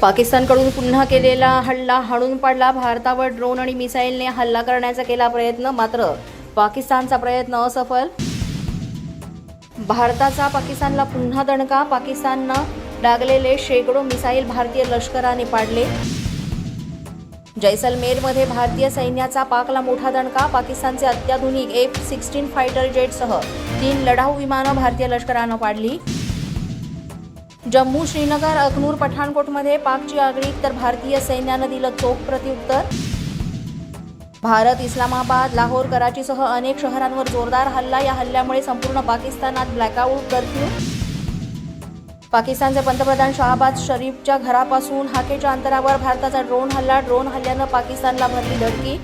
पाकिस्तानकडून पुन्हा केलेला हल्ला हाणून पाडला भारतावर ड्रोन आणि मिसाईलने हल्ला करण्याचा केला प्रयत्न मात्र पाकिस्तानचा प्रयत्न असफल. भारताचा पाकिस्तानला पुन्हा दणका पाकिस्ताननं डागलेले शेकडो मिसाईल भारतीय लष्कराने पाडले. जैसलमेरमध्ये भारतीय सैन्याचा पाकला मोठा दणका पाकिस्तानचे अत्याधुनिक एफ सिक्स्टीन फायटर जेटसह तीन लढाऊ विमानं भारतीय लष्करानं पाडली. जम्मू श्रीनगर अखनूर पठाणकोटमध्ये पाकची आगळीक तर भारतीय सैन्यानं दिलं चोख प्रत्युत्तर. भारत इस्लामाबाद लाहोर कराचीसह अनेक शहरांवर जोरदार हल्ला. या हल्ल्यामुळे संपूर्ण पाकिस्तानात ब्लॅकआउट कर्फ्यू पाकिस्तानचे पंतप्रधान शहाबाज शरीफच्या घरापासून हाकेच्या अंतरावर भारताचा ड्रोन हल्ला. ड्रोन हल्ल्यानं पाकिस्तानला भरली धडकी.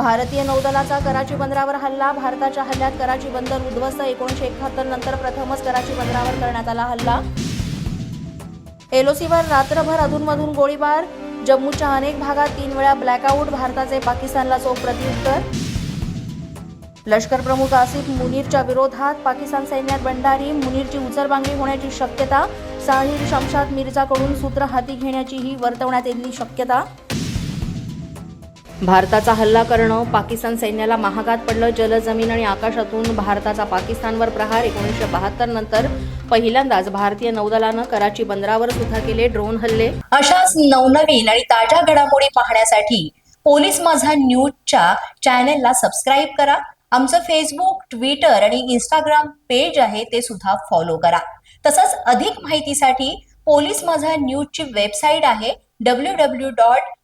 भारतीय नौदलाचा कराची बंदरावर हल्ला भारताच्या हल्ल्यात कराची बंदर उद्ध्वस्त एकोणीशे एकाहत्तर नंतर प्रथमच कराची बंदरावर करण्यात आला हल्ला. एलओसीवर रात्रभर अधूनमधून गोळीबार जम्मूच्या अनेक भागात तीन वेळा ब्लॅकआउट भारताचे पाकिस्तानला चोख प्रत्युत्तर. लष्कर प्रमुख आसिफ मुनीरच्या विरोधात पाकिस्तान सैन्यात बंडारी मुनीरची उचलबांगडी होण्याची शक्यता साहिर शमशाद मिर्जाकडून सूत्र हाती घेण्याचीही वर्तवण्यात येतली शक्यता. भारताचा हल्ला करणं पाकिस्तान सैन्याला महागात पडलं जलजमीन आणि आकाशातून भारताचा पाकिस्तानवर प्रहार एकोणीसशे बहात्तर नंतर पहिल्यांदाच भारतीय नौदलानं कराची बंदरावर सुद्धा केले ड्रोन हल्ले. अशाच नवनवीन आणि ताज्या घडामोडी पाहण्यासाठी पोलीस माझा न्यूजच्या चॅनेलला सबस्क्राईब करा. आमचं फेसबुक ट्विटर आणि इंस्टाग्राम पेज आहे ते सुद्धा फॉलो करा. तसंच अधिक माहितीसाठी पोलीस माझा न्यूजची वेबसाईट आहे W W dot